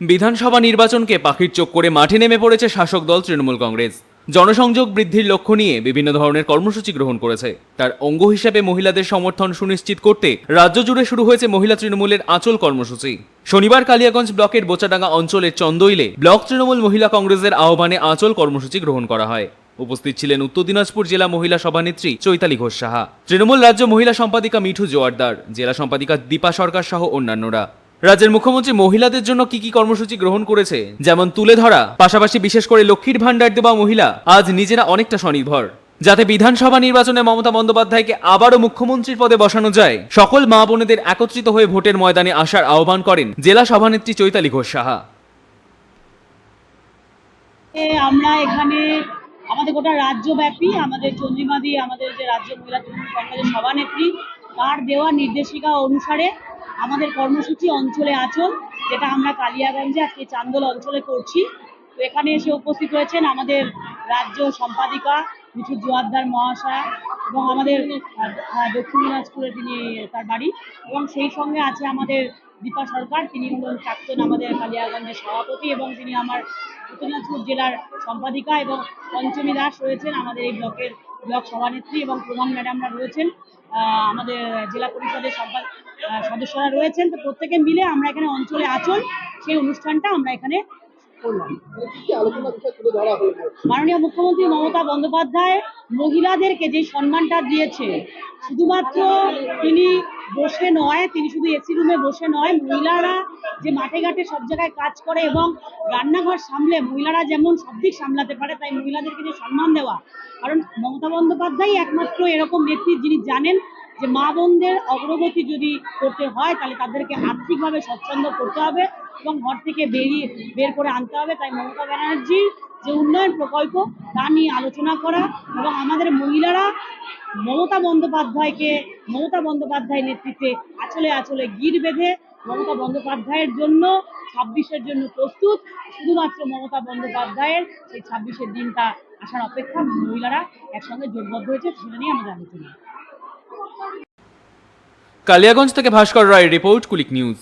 বিধানসভা নির্বাচনকে পাখির চোখ করে মাঠে নেমে পড়েছে শাসক দল তৃণমূল কংগ্রেস। জনসংযোগ বৃদ্ধির লক্ষ্য নিয়ে বিভিন্ন ধরনের কর্মসূচি গ্রহণ করেছে। তার অঙ্গ হিসেবে মহিলাদের সমর্থন সুনিশ্চিত করতে রাজ্য জুড়ে শুরু হয়েছে মহিলা তৃণমূলের আঁচল কর্মসূচি। শনিবার কালিয়াগঞ্জ ব্লকের বোচাডাঙ্গা অঞ্চলের চন্দইলে ব্লক তৃণমূল মহিলা কংগ্রেসের আহ্বানে আঁচল কর্মসূচি গ্রহণ করা হয়। উপস্থিত ছিলেন উত্তর দিনাজপুর জেলা মহিলা সভানেত্রী চৈতালি ঘোষ সাহা। তৃণমূল রাজ্য মহিলা সম্পাদিকা মিঠু জোয়ারদার, জেলা সম্পাদিকা দীপা সরকার সহ অন্যান্যরা। রাজ্যের মুখ্যমন্ত্রী মহিলাদের জন্য কি কি কর্মসূচি গ্রহণ করেছে? যেমন তুলে ধরা, পাশাপাশি বিশেষ করে লক্ষ্মীর ভাণ্ডার দেওয়া মহিলা, আজ নিজেরা অনেকটা স্বনির্ভর। যাতে বিধানসভা নির্বাচনে মমতা বন্দ্যোপাধ্যায়কে আবারও মুখ্যমন্ত্রীর পদে বসানো যায়, সকল মা বোনেদের একত্রিত হয়ে ভোটের ময়দানে আসার আহ্বান করেন জেলা সভানেত্রী চৈতালি ঘোষ সাহা। আমরা এখানে আমাদের গোটা রাজ্যব্যাপী, আমাদের চন্দ্রিমাদি আমাদের যে রাজ্য মহিলা তৃণমূল কংগ্রেসের সভানেত্রী, তার দেওয়া নির্দেশিকা অনুসারে আমাদের কর্মসূচি অঞ্চলে আচল, যেটা আমরা কালিয়াগঞ্জে আজকে চান্দোল অঞ্চলে করছি। তো এখানে এসে উপস্থিত হয়েছেন আমাদের রাজ্য সম্পাদিকা মিঠু জোয়ারদার মহাশয়া এবং আমাদের দক্ষিণ দিনাজপুরে তিনি তার বাড়ি এবং সেই সঙ্গে আছে আমাদের দীপা সরকার। তিনি হলেন প্রাক্তন আমাদের কালিয়াগঞ্জের সভাপতি এবং তিনি আমার উত্তর দিনাজপুর জেলার সম্পাদিকা এবং পঞ্চমী দাস রয়েছেন আমাদের এই ব্লকের ব্লক সভানেত্রী এবং প্রধান ম্যাডামরা রয়েছেন আমাদের জেলা পরিষদের সম্পাদ সদস্যরা রয়েছেন। তো প্রত্যেকে মিলে আমরা এখানে অঞ্চলে আচল সেই অনুষ্ঠানটা আমরা এখানে মাননীয় মুখ্যমন্ত্রী মমতা বন্দ্যোপাধ্যায় মহিলাদেরকে যে সম্মানটা দিয়েছে, শুধুমাত্র তিনি বসে নয়, তিনি শুধু এসি রুমে বসে নয়, মহিলারা যে মাঠে ঘাটে সব জায়গায় কাজ করে এবং রান্নাঘর সামলে মহিলারা যেমন সব দিক সামলাতে পারে, তাই মহিলাদেরকে যে সম্মান দেওয়া। কারণ মমতা বন্দ্যোপাধ্যায় একমাত্র এরকম ব্যক্তি যিনি জানেন যে মা বোনদের অগ্রগতি যদি করতে হয়, তাহলে তাদেরকে আর্থিকভাবে স্বচ্ছন্দ করতে হবে এবং ঘর থেকে বেরিয়ে বের করে আনতে হবে। তাই মমতা ব্যানার্জির যে উন্নয়ন প্রকল্প, তা নিয়ে আলোচনা করা এবং আমাদের মহিলারা মমতা বন্দ্যোপাধ্যায়কে, মমতা বন্দ্যোপাধ্যায়ের নেতৃত্বে আচলে আচলে গির বেঁধে মমতা বন্দ্যোপাধ্যায়ের জন্য ছাব্বিশের জন্য প্রস্তুত। শুধুমাত্র মমতা বন্দ্যোপাধ্যায়ের সেই ছাব্বিশের দিনটা আসার অপেক্ষা মহিলারা একসঙ্গে জোটবদ্ধ হয়েছে, সেটা নিয়ে আমাদের আলোচনা। কালিয়াগঞ্জ থেকে ভাস্কর রায় রিপোর্ট কুলিক নিউজ।